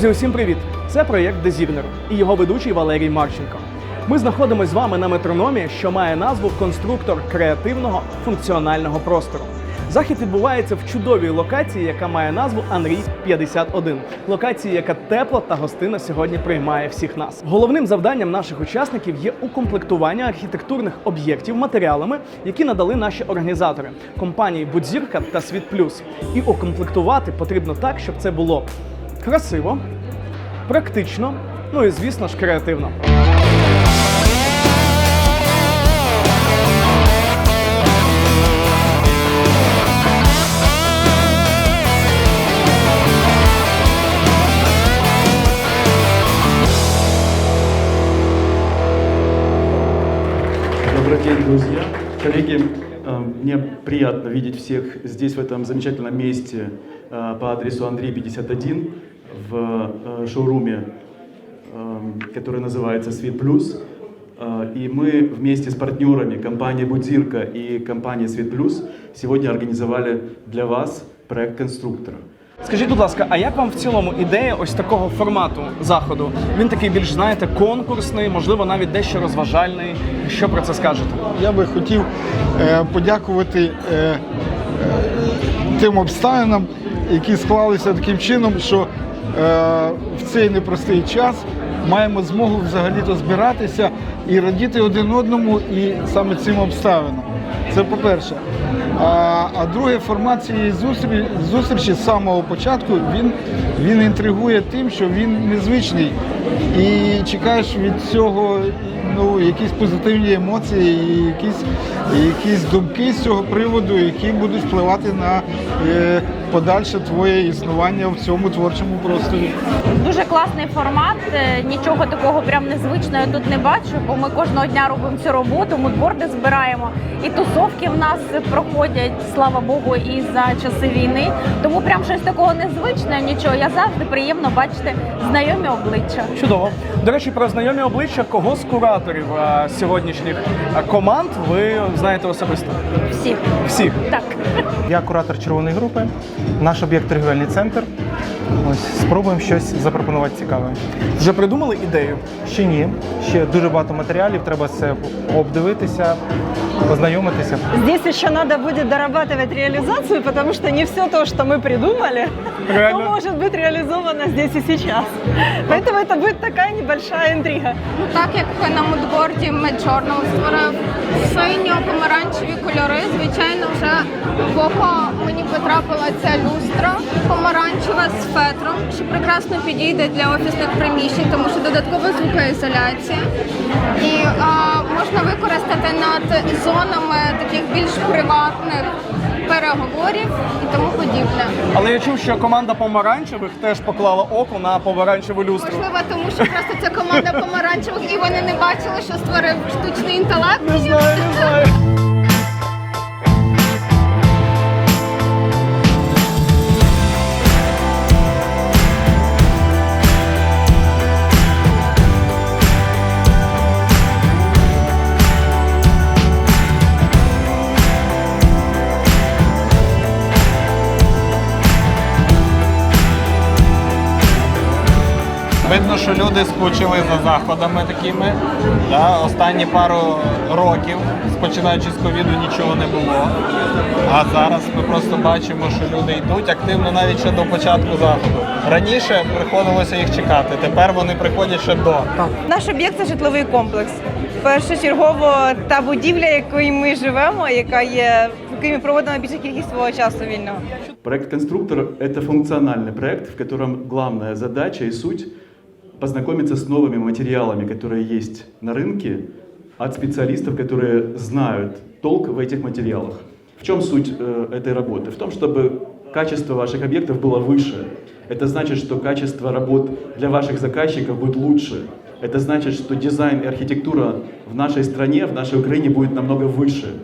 Друзі, усім привіт! Це проєкт Дезігнер і його ведучий Валерій Марченко. Ми знаходимося з вами на метрономі, що має назву Конструктор креативного функціонального простору. Захід відбувається в чудовій локації, яка має назву Анрій 51. Локації, яка тепло та гостинно сьогодні приймає всіх нас. Головним завданням наших учасників є укомплектування архітектурних об'єктів матеріалами, які надали наші організатори компанії Будзірка та Світ Плюс. І укомплектувати потрібно так, щоб це було красиво, практично, ну і звісно ж креативно. Добрый день, друзья. Коллеги, э, мне приятно видеть всех здесь, в этом замечательном месте э, по адресу Андрей 51 в э, шоуруме, э, который называется «Свет Плюс». Э, И мы вместе с партнерами компании «Будзирка» и компании «Свет Плюс» сегодня организовали для вас проект конструктора. Скажіть, будь ласка, а як вам в цілому ідея ось такого формату заходу? Він такий більш, знаєте, конкурсний, можливо, навіть дещо розважальний. Що про це скажете? Я би хотів е, подякувати е, е, тим обставинам, які склалися таким чином, що е, в цей непростий час маємо змогу взагалі-то збиратися і радіти один одному і саме цим обставинам. Це по-перше. А, а друге, формат цієї зустрічі, зустрічі з самого початку він, він інтригує тим, що він незвичний. І чекаєш від цього ну, якісь позитивні емоції, і якісь, якісь думки з цього приводу, які будуть впливати на е, подальше твоє існування в цьому творчому просторі. Дуже класний формат. е, Нічого такого прям незвичного я тут не бачу, бо ми кожного дня робимо цю роботу, мудборди збираємо. І тусовки в нас проходять, слава Богу, і за часи війни. Тому прям щось такого незвичного, нічого. Я завжди приємно бачити знайомі обличчя. Чудово. До речі, про знайомі обличчя кого з кураторів а, сьогоднішніх а, команд ви знаєте особисто? Всіх Всіх. так. Я куратор червоної групи, наш об'єкт торгівельний центр. Ось спробуємо щось запропонувати цікаве. Вже придумали ідею? Ще ні, ще дуже багато матеріалів, треба це обдивитися, познайомитися. Здесь еще надо будет дорабатывать реализацию, потому что не все то, что мы придумали, Реально. то может быть реализовано здесь и сейчас. Поэтому это будет такая небольшая интрига. Ну, Так як на мудборді Меджорнал створив синьо-помаранчеві кольори, звичайно, вже в око мені потрапила ця люстра помаранчева з фетром, що прекрасно підійде для офісних приміщень, тому що додаткова звукоізоляція. І а, можна використати над зонами таких більш приватних переговорів і тому подібне. Але я чув, що команда помаранчевих теж поклала око на помаранчеву люстру. Можливо, тому що просто це команда помаранчевих, і вони не бачили, що створив штучний інтелект. Не знаю, не знаю. Люди скучили за заходами такими. Да, останні пару років, починаючи з ковіду, нічого не було. А зараз ми просто бачимо, що люди йдуть активно навіть ще до початку заходу. Раніше приходилося їх чекати, тепер вони приходять ще до. Наш об'єкт це житловий комплекс. Першочергово та будівля, якою ми живемо, яка є, в якій ми проводимо більшу кількість свого часу вільного. Проект «Конструктор» — это функциональный проект, в котором главная задача и суть — познакомиться с новыми материалами, которые есть на рынке, от специалистов, которые знают толк в этих материалах. В чем суть э, этой работы? В том, чтобы качество ваших объектов было выше. Это значит, что качество работ для ваших заказчиков будет лучше. Это значит, что дизайн и архитектура в нашей стране, в нашей Украине будет намного выше.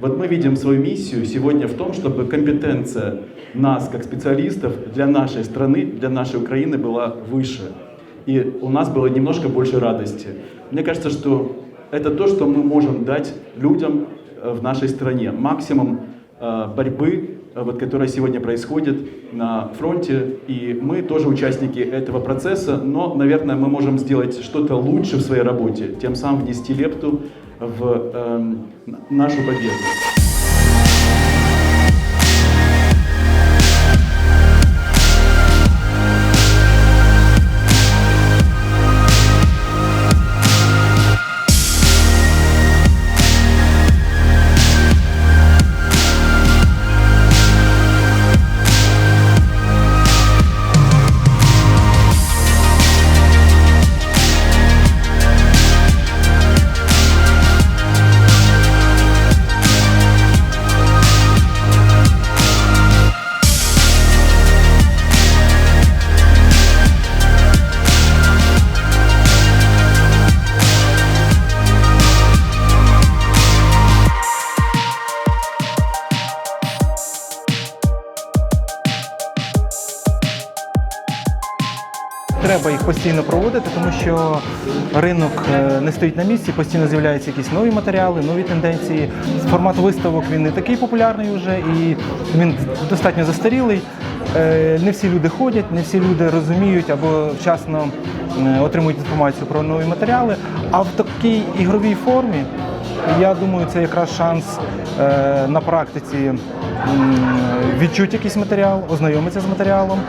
Вот мы видим свою миссию сегодня в том, чтобы компетенция нас, как специалистов, для нашей страны, для нашей Украины была выше. И у нас было немножко больше радости. Мне кажется, что это то, что мы можем дать людям э, в нашей стране. Максимум э, борьбы, э, вот, которая сегодня происходит на фронте, и мы тоже участники этого процесса, но, наверное, мы можем сделать что-то лучше в своей работе, тем самым внести лепту в эм, нашу победу. Треба їх постійно проводити, тому що ринок е, не стоїть на місці, постійно з'являються якісь нові матеріали, нові тенденції. Формат виставок він не такий популярний вже і він достатньо застарілий. Е, Не всі люди ходять, не всі люди розуміють або вчасно е, отримують інформацію про нові матеріали. А в такій ігровій формі я думаю, це якраз шанс на практиці м, відчути якийсь матеріал, ознайомитися з матеріалом,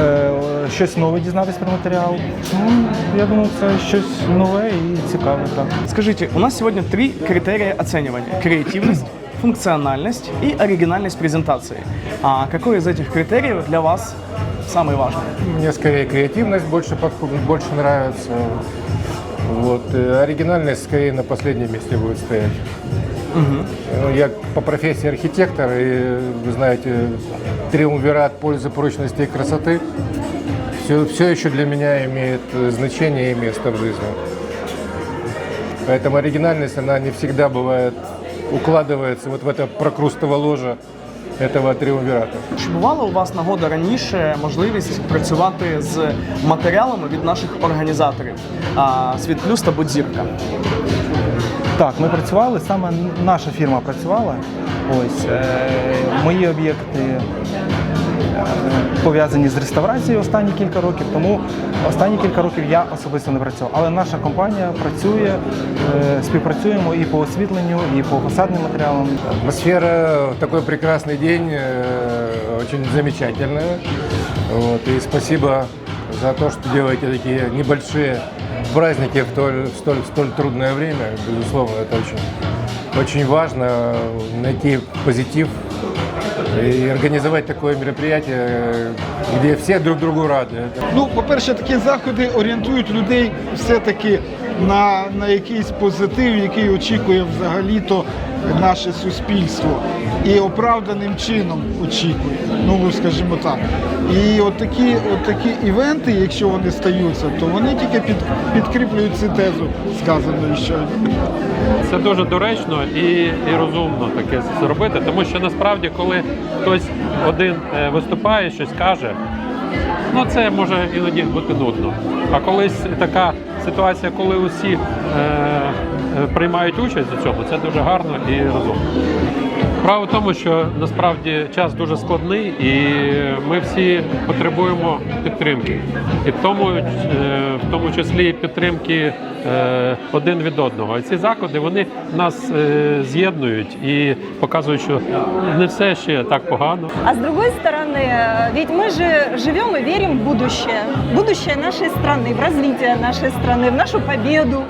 е, щось нове дізнатися про матеріал. Ну, я думаю, це щось нове і цікаве. Так. Скажите, у нас сегодня три критерия оценивания. Креативность, функциональность и оригинальность презентации. А какой из этих критериев для вас самый важный? Мне скорее креативность больше подходит, больше нравится. Вот. э, Оригинальность скорее на последнем месте будет стоять. Ну, Я по профессии архитектор, и вы знаете, триумвират пользы, прочности и красоты все, все еще для меня имеет э, значение и место в жизни. Поэтому оригинальность, она не всегда бывает, укладывается вот в это прокрустово ложе этого триумвирата. Чи бувала у вас нагода раніше можливість працювати з матеріалами від наших організаторів а, Світ Плюс та Будзірка? Так, ми працювали, саме наша фірма працювала. Ось е, мої об'єкти е, пов'язані з реставрацією останні кілька років, тому останні кілька років я особисто не працював. Але наша компанія працює, е, співпрацюємо і по освітленню, і по фасадним матеріалам. Атмосфера в такой прекрасный день э, очень замечательная. Вот, и спасибо за то, что делаете такие небольшие праздники в столь, столь, столь трудное время. Безусловно, это очень, очень важно найти позитив и организовать такое мероприятие, где все друг другу рады. Ну, по-перше, такі заходи орієнтують людей все-таки на, на якийсь позитив, який очікує взагалі-то наше суспільство. І оправданим чином очікує. Ну, скажімо так. І от такі, такі івенти, якщо вони стаються, то вони тільки під, підкріплюють цю тезу сказаної щойно. Це дуже доречно і, і розумно таке зробити, тому що насправді, коли хтось один е, виступає, щось каже, ну це може іноді бути нудно. А колись така ситуація, коли усі е, е, приймають участь у цьому, це дуже гарно і розумно. Справа в тому, що насправді час дуже складний, і ми всі потребуємо підтримки, і в тому, е, в тому числі підтримки е, один від одного. І ці заходи вони нас е, з'єднують і показують, що не все ще так погано. А с другой стороны, э, ведь мы же живем и верим в будущее. Будущее нашей страны, в развитие нашей страны, в нашу победу.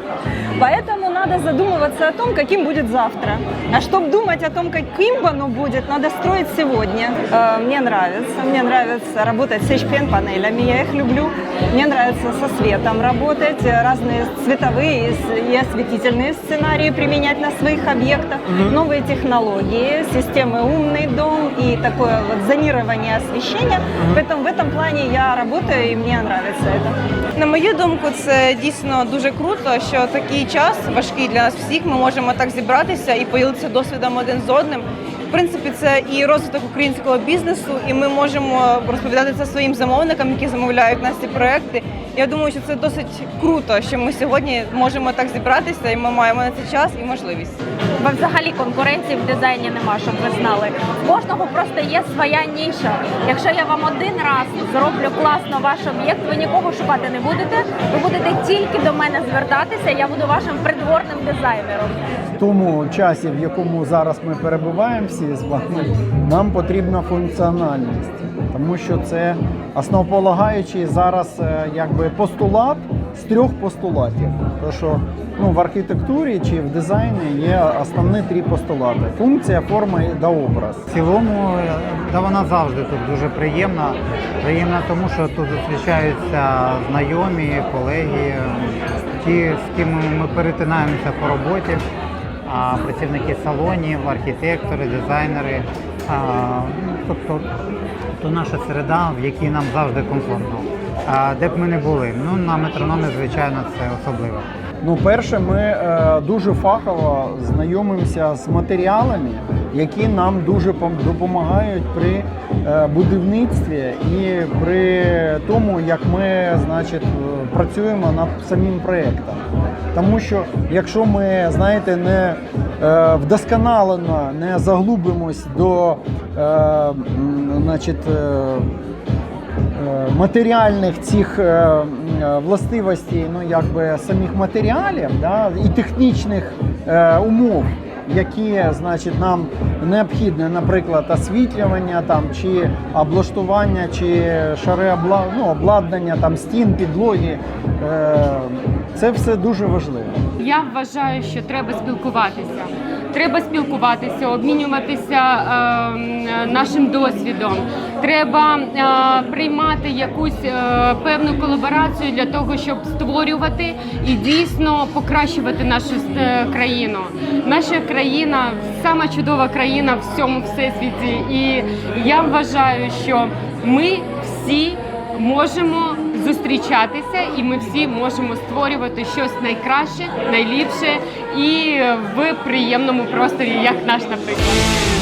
Поэтому надо задумываться о том, каким будет завтра. А чтобы думать о том, каким бы оно будет, надо строить сегодня. Э, Мне нравится. Мне нравится работать с HPN-панелями, я их люблю. Мне нравится со светом работать, э, разные цветовые и осветительные сценарии применять на своих объектах, новые технологии, системы «Умный дом» и такое вот зонирование освещения. Поэтому в этом плане я работаю и мне нравится это. На мою думку, це дійсно дуже круто, що такий час важкий для нас всіх. Ми можемо так зібратися і поділитися досвідом один з одним. В принципі, це і розвиток українського бізнесу, і ми можемо розповідати це своїм замовникам, які замовляють нас ці проекти. Я думаю, що це досить круто, що ми сьогодні можемо так зібратися, і ми маємо на це час і можливість. Бо взагалі конкуренції в дизайні нема, щоб ви знали. В кожного просто є своя ніша. Якщо я вам один раз зроблю класно ваш об'єкт, ви нікого шукати не будете. Ви будете тільки до мене звертатися. Я буду вашим придворним дизайнером. В тому часі, в якому зараз ми перебуваємо всі з вами, нам потрібна функціональність, тому що це основополагаючий зараз е, якби постулат з трьох постулатів. То що ну, в архітектурі чи в дизайні є основні три постулати: функція, форма та образ. В цілому, е, та вона завжди тут дуже приємна. Приємна тому, що тут зустрічаються знайомі, колеги, ті, з ким ми перетинаємося по роботі, а працівники салонів, архітектори, дизайнери. Тобто то наша середа, в якій нам завжди комфортно. Де б ми не були, ну на метрономі, звичайно, це особливо. Ну, перше, ми е, дуже фахово знайомимося з матеріалами, які нам дуже пом- допомагають при е, будівництві і при тому, як ми значить, е, працюємо над самим проєктом. Тому що якщо ми, знаєте, не е, вдосконалено не заглубимось до е, значить, е, матеріальних цих е, е, властивостей, ну якби самих матеріалів, да, і технічних е, умов, які значить нам необхідні, наприклад, освітлювання там чи облаштування, чи шари обла... ну, обладнання, там стін, підлоги. Е, це все дуже важливо. Я вважаю, що треба спілкуватися. Треба спілкуватися, обмінюватися е, нашим досвідом. Треба е, приймати якусь е, певну колаборацію для того, щоб створювати і дійсно покращувати нашу е, країну. Наша країна сама чудова країна в всьому всесвіті. І я вважаю, що ми всі можемо зустрічатися, і ми всі можемо створювати щось найкраще, найліпше і в приємному просторі, як наш, наприклад.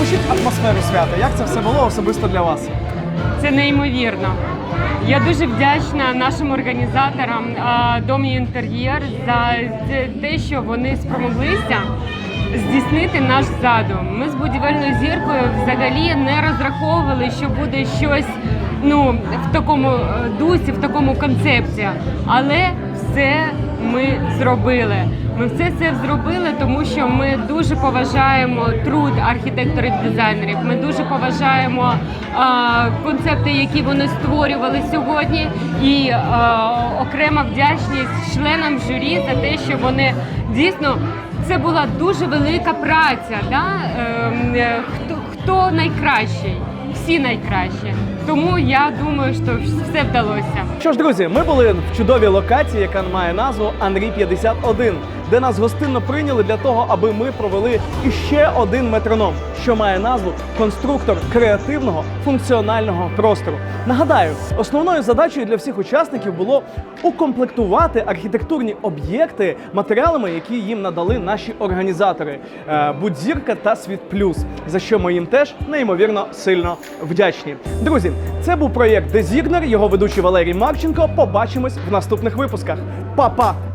Опишіть атмосферу свята. Як це все було особисто для вас? Це неймовірно. Я дуже вдячна нашим організаторам Домі Інтер'єр за те- що вони спромоглися здійснити наш задум. Ми з будівельною зіркою взагалі не розраховували, що буде щось ну, в такому е, дусі, в такому концепті. Але все ми зробили. Ми все це зробили, тому що ми дуже поважаємо труд архітекторів дизайнерів. Ми дуже поважаємо а, концепти, які вони створювали сьогодні. І а, окрема вдячність членам журі за те, що вони дійсно це була дуже велика праця. Да? Ем, е, хто, хто найкращий? Всі найкращі. Тому я думаю, що все вдалося. Що ж, друзі, ми були в чудовій локації, яка має назву Анрій 51. Де нас гостинно прийняли для того, аби ми провели іще один метроном, що має назву конструктор креативного функціонального простору. Нагадаю, основною задачею для всіх учасників було укомплектувати архітектурні об'єкти матеріалами, які їм надали наші організатори е, Будзірка та Світ Плюс, за що ми їм теж неймовірно сильно вдячні. Друзі, це був проєкт Дезігнер, його ведучий Валерій Марченко. Побачимось в наступних випусках. Па-па!